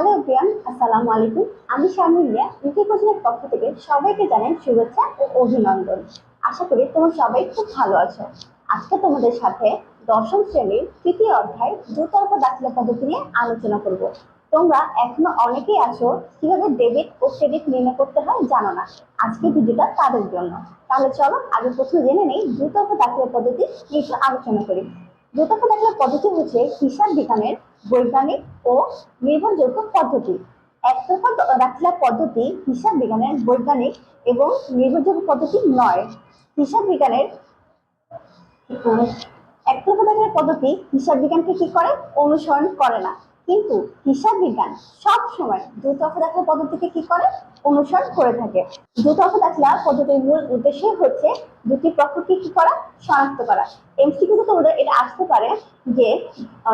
Hello Priyan আসসালামু আলাইকুম আমি শামিলিয়া ইউকে কোচিংয়ের পক্ষ থেকে সবাইকে জানাই শুভেচ্ছা ও অভিনন্দন। আশা করি তোমরা সবাই খুব ভালো আছো। আজকে তোমাদের সাথে দশম শ্রেণির তৃতীয় অধ্যায় দুতরফা দাখিলা পদ্ধতি নিয়ে আলোচনা করব। তোমরা এখনও অনেকেই আছো, কীভাবে ডেবিট ও ক্রেডিট নির্ণয় করতে হয় জানো না। আজকে ভিডিওটা তাদের জন্য। তাহলে চলো, আগে প্রথমে জেনে নেই দুতরফা দাখিলা পদ্ধতি নিয়ে আলোচনা করি। দুতরফা দাখিলা পদ্ধতি হচ্ছে হিসাব বিজ্ঞানের বৈজ্ঞানিক ও নির্ভরযোগ্য পদ্ধতি। একতরফা দাখিলা পদ্ধতি হিসাব বিজ্ঞানের বৈজ্ঞানিক এবং নির্ভরযোগ্য পদ্ধতি নয়। হিসাব বিজ্ঞানের একতরফা পদ্ধতি হিসাব বিজ্ঞানকে কি করে অনুসরণ করে না? কিন্তু হিসাব বিজ্ঞান সব সময় দুতরফা দাখিলা পদ্ধতিকে কি করে? অনুসরণ করে থাকে। দুতরফা দাখিলা পদ্ধতির মূল উদ্দেশ্য হচ্ছে দুটি পক্ষকে কি করা? শনাক্ত করা। এমসিকিউতে তোমাদের এটা আসতে পারে যে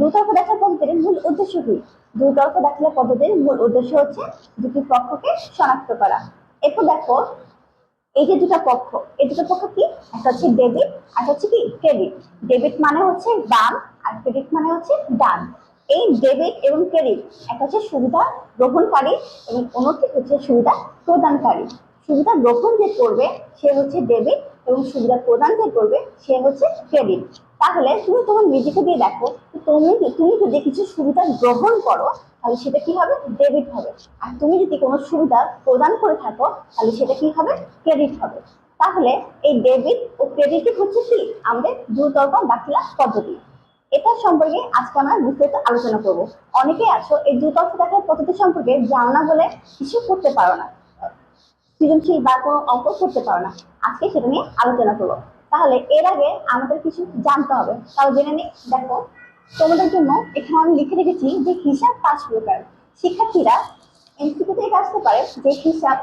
দুতরফা দাখিলা পদ্ধতির মূল উদ্দেশ্য কি? দুতরফা দাখিলা পদ্ধতির মূল উদ্দেশ্য হচ্ছে দুটি পক্ষকে শনাক্ত করা। এরপর দেখো, এই যে দুটো পক্ষ, এই দুটো পক্ষ কি? একটা হচ্ছে ডেবিট আর হচ্ছে কি? ক্রেডিট ডেবিট মানে হচ্ছে বাম আর ক্রেডিট মানে হচ্ছে ডান এই ডেবিট এবং ক্রেডিট। একটা হচ্ছে সুবিধা গ্রহণকারী এবং অন্যটি হচ্ছে সুবিধা প্রদানকারী। সুবিধা গ্রহণ যে করবে, সে হচ্ছে ডেবিট এবং সুবিধা প্রদান যে করবে, সে হচ্ছে ক্রেডিট তাহলে তুমি তোমার নিজেকে দিয়ে দেখো তুমি তুমি যদি কিছু সুবিধা গ্রহণ করো, তাহলে সেটা কি হবে? ডেবিট হবে। আর তুমি যদি কোনো সুবিধা প্রদান করে থাকো, তাহলে সেটা কি হবে? ক্রেডিট হবে। তাহলে এই ডেবিট ও ক্রেডিটই হচ্ছে কি? আমাদের দুতরফা দাখিলা পদ্ধতি। এটা সম্পর্কে আজকে আমরা বিস্তারিত আলোচনা করব। অনেকেই আছো এই দুতরফা দাখিলা পদ্ধতি সম্পর্কে জানো না বলে কিছু করতে পারো না। সৃজনশীল বা কোনো অঙ্ক করতে পারো না। আজকে সেটা নিয়ে আলোচনা করব। তাহলে এর আগে আমাদের কিছু জানতে হবে। তাও জেনে নিই দেখো, তোমাদের জন্য এখানে আমি লিখে রেখেছি যে হিসাব পাঁচ প্রকার। শিক্ষার্থীরা এমসিকিউ থেকে আসতে পারে যে হিসাব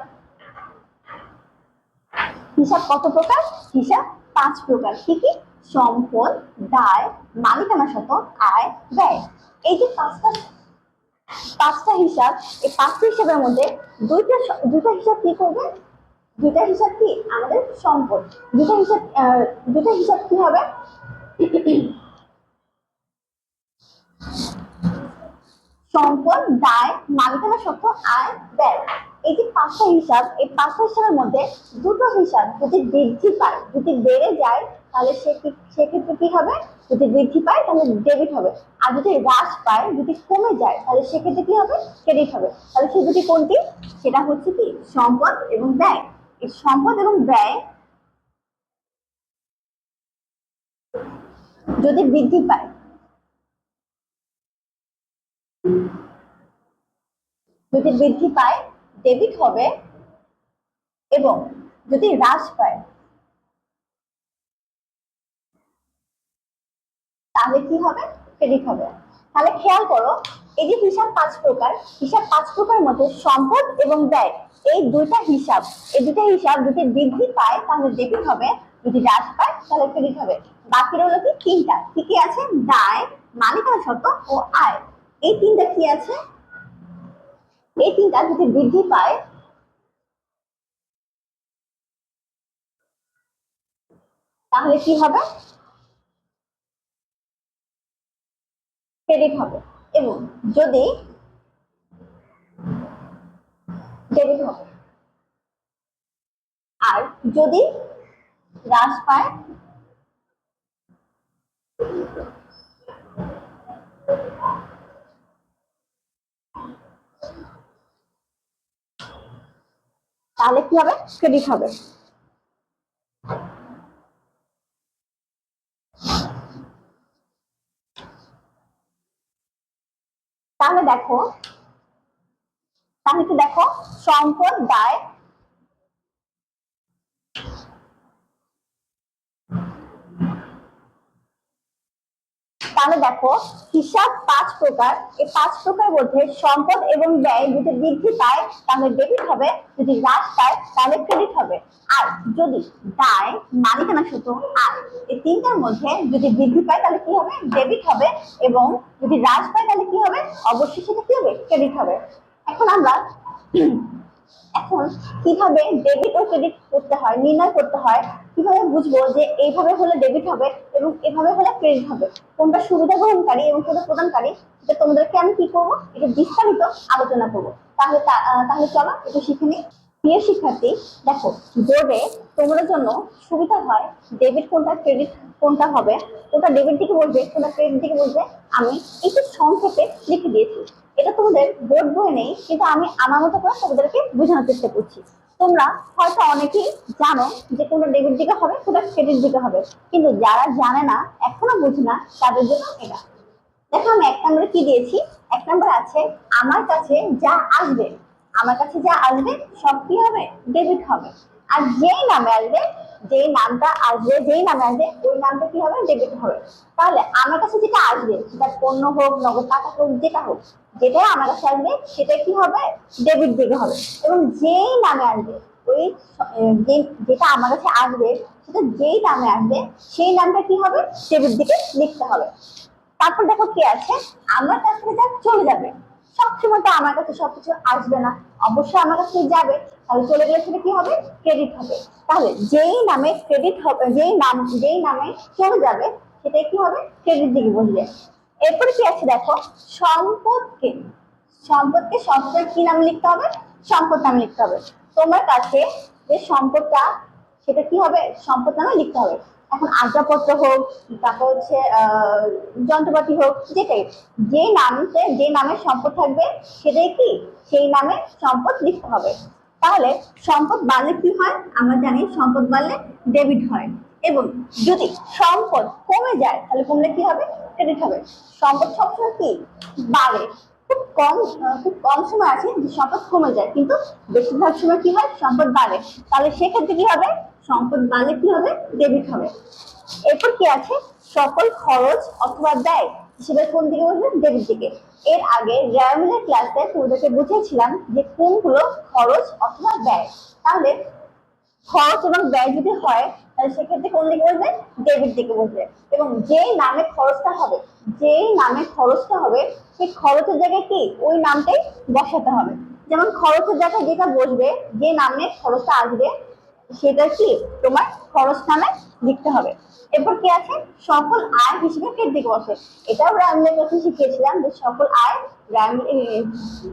হিসাব কত প্রকার? হিসাব পাঁচ প্রকার। কি কি? সম্পদ, দায় মালিকানা শত আয় ব্যয়। এই যে পাঁচটা পাঁচটা হিসাব, এই পাঁচটা হিসাবের মধ্যে দুইটা দুইটা হিসাব কি করবে? দুইটা হিসাব কি? আমাদের সম্পদ। দুইটা হিসাব দুইটা হিসাব কি হবে? সম্পদ, দায় মালিকানা সত্য আয় ব্যয়। এই যে পাঁচটা হিসাব, এই পাঁচটা হিসাবের মধ্যে দুটো হিসাব যদি বৃদ্ধি পায়, যদি বেড়ে যায়, তাহলে সে সেক্ষেত্রে কি হবে? যদি বৃদ্ধি পায়, তাহলে ডেবিট হবে। আর যদি হ্রাস পায়, যদি কমে যায়, তাহলে সেক্ষেত্রে কি হবে? ক্রেডিট হবে। তাহলে সে দুটি কোনটি? সেটা হচ্ছে কি? সম্পদ এবং ব্যয়। এই সম্পদ এবং ব্যয় যদি বৃদ্ধি পায়, যদি বৃদ্ধি পায় ডেবিট হবে এবং যদি হ্রাস পায় তাহলে কি হবে? ক্রেডিট হবে। তাহলে খেয়াল করো, এই যে হিসাব পাঁচ প্রকার, হিসাব পাঁচ প্রকারের মধ্যে সম্পদ এবং ব্যয়, এই দুইটা হিসাব, এই দুইটা হিসাব যদি বৃদ্ধি পায়, তাহলে ডেবিট হবে, যদি হ্রাস পায়, তাহলে ক্রেডিট হবে। বাকি রইল কি? তিনটা। কি কি আছে? দায় মালিকানা শর্ত ও আয়। এই তিনটা কি আছে? এই তিনটা যদি বৃদ্ধি পায়, তাহলে কি হবে? ক্রেডিট হবে। এবং যদি ডেবিট হবে। আর যদি হ্রাস পায়, তাহলে কি হবে? ক্রেডিট হবে। তাহলে দেখো তাহলে কি দেখো? সম্পদ দায় তাহলে দেখো, হিসাব পাঁচ প্রকার। এই পাঁচ প্রকার মধ্যে সম্পদ এবং ব্যয় যদি বৃদ্ধি পায়, তাহলে ডেবিট হবে, যদি হ্রাস পায়, তাহলে ক্রেডিট হবে। আর যদি দায়, মালিকানা সূত্র, আর এই তিনটার মধ্যে যদি বৃদ্ধি পায়, তাহলে কি হবে? ডেবিট হবে এবং যদি হ্রাস পায়, তাহলে কি হবে? অবশ্যই সেটা কি হবে? ক্রেডিট হবে। এখন আমরা এখন কীভাবে ডেবিট ও ক্রেডিট করতে হয়, নির্ণয় করতে হয়, কীভাবে বুঝব যে এইভাবে হলে ডেবিট হবে এবং এভাবে হলে ক্রেডিট হবে? কোনটা সুবিধা গ্রহণকারী এবং কোনটা প্রদানকারী? এটা তোমাদেরকে আমি কি করব? এটা বিস্তারিত আলোচনা করব। তাহলে তাহলে চলো একটু শিখে নিই। প্রিয় শিক্ষার্থী, দেখো বোর্ডে তোমাদের জন্য সুবিধা হয় ডেবিট কোনটা ক্রেডিট কোনটা হবে কোনটা ডেবিট দিকে বলবে, কোনটা ক্রেডিট দিকে বলবে, আমি একটু সংক্ষেপে লিখে দিয়েছি। এটা তোমাদের বোর্ড বই নেই, কিন্তু আমি আমার মতো করে তোমাদেরকে বোঝানোর চেষ্টা করছি। তোমরা হয়তো অনেকেই জানো যে কোনটা ডেবিট দিকে হবে কোনটা ক্রেডিট দিকে হবে, কিন্তু যারা জানে না, এখনও বুঝে না, তাদের জন্য এটা। দেখো, আমি এক নম্বরে কি দিয়েছি? এক নম্বর আছে, আমার কাছে যা আসবে, আমার কাছে যা আসবে সব কি হবে? ডেবিট হবে। আর যেই নামে আসবে যেই নামটা আসবে, যেই নামে আসবে, ওই নামটা কি হবে? ডেবিট হবে। তাহলে আমার কাছে যেটা আসবে, সেটা পণ্য হোক, নগদ টাকা হোক, যেটা হোক, যেটা আমার কাছে আসবে, সেটা কি হবে? ডেবিট দিকে হবে। এবং যেই নামে আসবে, ওই যে- যেটা আমার কাছে আসবে, সেটা যেই নামে আসবে, সেই নামটা কি হবে? ডেবিট দিকে লিখতে হবে। তারপর দেখো কি আছে, আমার কাছ থেকে যা চলে যাবে। সবসময় তো আমার কাছে সবকিছু আসবে না। অবশ্যই আমার কাছে যাবে, তাহলে চলে গেলে সেটা কি হবে? ক্রেডিট হবে। তাহলে যেই নামে ক্রেডিট হবে যেই নাম যেই নামে চলে যাবে সেটাই কি হবে? ক্রেডিট দিকে বসবে। এরপরে কি আছে দেখো? সম্পদকে সম্পদকে সম্পদের কি নাম লিখতে হবে? সম্পদ নাম লিখতে হবে। তোমার কাছে যে সম্পদটা, সেটা কি হবে? সম্পদ নামে লিখতে হবে। এখন আসবাবপত্র হোক, তারপর হচ্ছে যন্ত্রপাতি হোক, যেটাই যে নামতে যে নামে সম্পদ থাকবে, সেটাই কি? সেই নামে সম্পদ লিখতে হবে। তাহলে সম্পদ বাড়লে কি হয়? আমরা জানি সম্পদ বাড়লে ডেবিট হয়। এবং যদি সম্পদ কমে যায়, তাহলে কমলে কি হবে? ক্রেডিট হবে। সম্পদ সবসময় কি? বাড়ে। খুব কম খুব কম সময় আছে যে সম্পদ কমে যায়, কিন্তু বেশিরভাগ সময় কি হয়? সম্পদ বাড়ে। তাহলে সেক্ষেত্রে কি হবে? সম্পদ বাড়লে কি হবে? ডেবিট হবে। এরপর কি আছে? সকল খরচ অথবা ব্যয় হিসেবে কোন দিকে বলবে ডেবিট দিকে। এর আগে গ্রামীণের ক্লাসে তোমাদেরকে বুঝিয়েছিলাম যে কোনগুলো খরচ অথবা ব্যয়। তাহলে খরচ এবং ব্যয় যদি হয়, তাহলে সেক্ষেত্রে কোন দিকে বসবে ডেবিট দিকে বসবে এবং যেই নামে খরচটা হবে যেই নামে খরচটা হবে, সেই খরচের জায়গায় কি? ওই নামটাই বসাতে হবে। যেমন খরচের জায়গায় যেটা বসবে, যে নামে খরচটা আসবে সেটা কি? তোমার খরচ নামে লিখতে হবে। এরপর কি আছে? সকল আয় হিসেবে ফের দিকে বসে। এটাও গ্রামীণের কাছে শিখিয়েছিলাম যে সকল আয়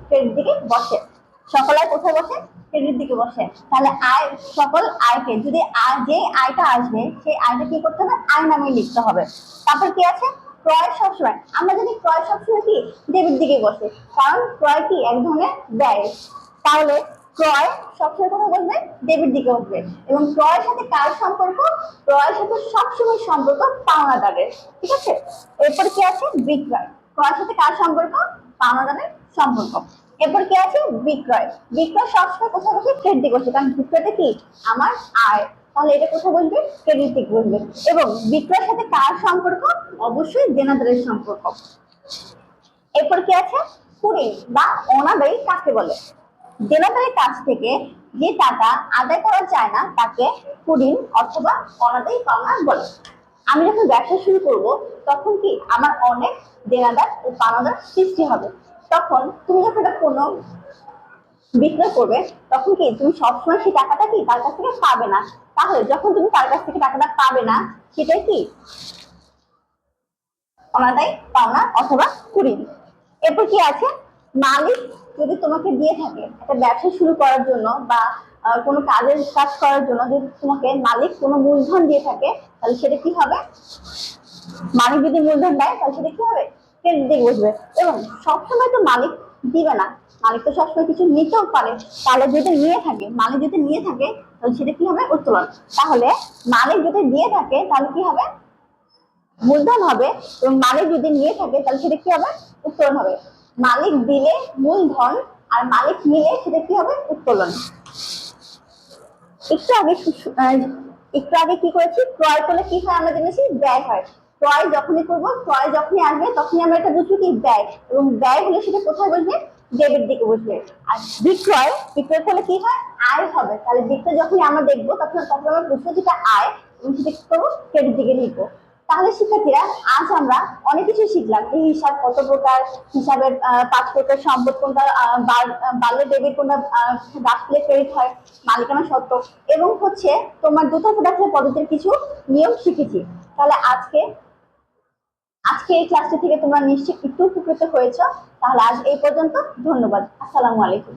ক্রেডিট দিকে বসে। সকল আয় কোথায় বসে? ক্রেডিট দিকে বসে। তাহলে আয়, সকল আয়কে, যদি আয় যে আয়টা আসবে, সেই আয়টা কি করতে হবে? আয় নামে লিখতে হবে। তারপর কি আছে? ক্রয় সবসময়। আমরা জানি ক্রয় সবসময় কি? ডেবিট দিকে বসে। কারণ ক্রয় কি? এক ধরনের ব্যয়। তাহলে ক্রয় সবসময় কোথায় বসবে ডেবিট দিকে বসবে এবং ক্রয়ের সাথে কার সম্পর্ক? ক্রয়ের সাথে সবসময় সম্পর্ক পাওনাদারের। ঠিক আছে? এরপর কি আছে? বিক্রয়। ক্রয়ের সাথে কার সম্পর্ক? পাওনাদারের সম্পর্ক। এরপর কি আছে? বিক্রয়। বিক্রয় সবসময় কোথায় বসে ক্রেডিট বসে। কারণ বিক্রয়টা কি? আমার আয়। তাহলে এটা কোথায় বসবে ক্রেডিট বসবে এবং বিক্রয়ের সাথে কার সম্পর্ক? অবশ্যই দেনাদারের সম্পর্ক। এরপর কি আছে? কুড়ি বা অনাদায়ী কাকে বলে? দেনাদারের কাছ থেকে যে টাকা আদায় করা যায় না, তাকে কুড়িন অথবা অনাদায়ী পাওনা বলে। আমি যখন ব্যবসা শুরু করব, তখন কি আমার অনেক দেনাদার ও পাওনাদার সৃষ্টি হবে? তখন তুমি যখন একটা কোনো বিক্রয় করবে, তখন কি তুমি সবসময় সেই টাকাটা কি তার কাছ থেকে পাবে না? তাহলে যখন তুমি তার কাছ থেকে টাকাটা পাবে না, সেটাই কি? অনাদায় পাওনা অথবা কুড়ি এরপর কি আছে? মালিক যদি তোমাকে দিয়ে থাকে একটা ব্যবসা শুরু করার জন্য বা কোনো কাজের কাজ করার জন্য যদি তোমাকে মালিক কোনো মূলধন দিয়ে থাকে, তাহলে সেটা কি হবে? মালিক যদি মূলধন দেয়, তাহলে সেটা কি হবে? দিকে বসবে এবং সবসময় তো মালিক দিবে না। মালিক তো সবসময় কিছু নিতেও পারে। তাহলে যদি নিয়ে থাকে, মালিক যদি নিয়ে থাকে, তাহলে সেটা কি হবে? উত্তোলন। তাহলে মালিক যদি দিয়ে থাকে, তাহলে কি হবে? মূলধন হবে। এবং মালিক যদি নিয়ে থাকে, তাহলে সেটা কি হবে? উত্তোলন হবে। মালিক দিলে মূলধন আর মালিক নিলে সেটা কি হবে? উত্তোলন একটু আগে একটু আগে কি করেছি? ক্রয় করলে কি হয় আমরা জেনেছি? ব্যয় হয়। ক্রয় যখনই করব, ক্রয় যখনই আসবে, তখনই আমরা এটা বুঝব কি ব্যয়। এবং ব্যয় হলে সেটা কোথায় বসবে? ডেবিট দিকে বসবে। আর বিক্রয় বিক্রয় করলে কি হয়? আয় হবে। তাহলে বিক্রয় যখনই আমরা দেখব, তখন তখন আমরা বুঝব যেটা আয়, এবং সেটা কি করব? ক্রেডিট দিকে লিখব। তাহলে শিক্ষার্থীরা আজ আমরা অনেক কিছু শিখলাম। এই হিসাব কত প্রকার? হিসাবের পাঁচ প্রকার সম্পদ কোনটা বাল্য ডেবিট কোনটা দাখিলে ক্রেডিট হয়, মালিকানা সত্ত্ব এবং হচ্ছে তোমার দুতরফা দাখিলের পদ্ধতির কিছু নিয়ম শিখেছি। তাহলে আজকে আজকে এই ক্লাসটি থেকে তোমরা নিশ্চয়ই একটু উপকৃত হয়েছ। তাহলে আজ এই পর্যন্ত, ধন্যবাদ। আসসালামু আলাইকুম।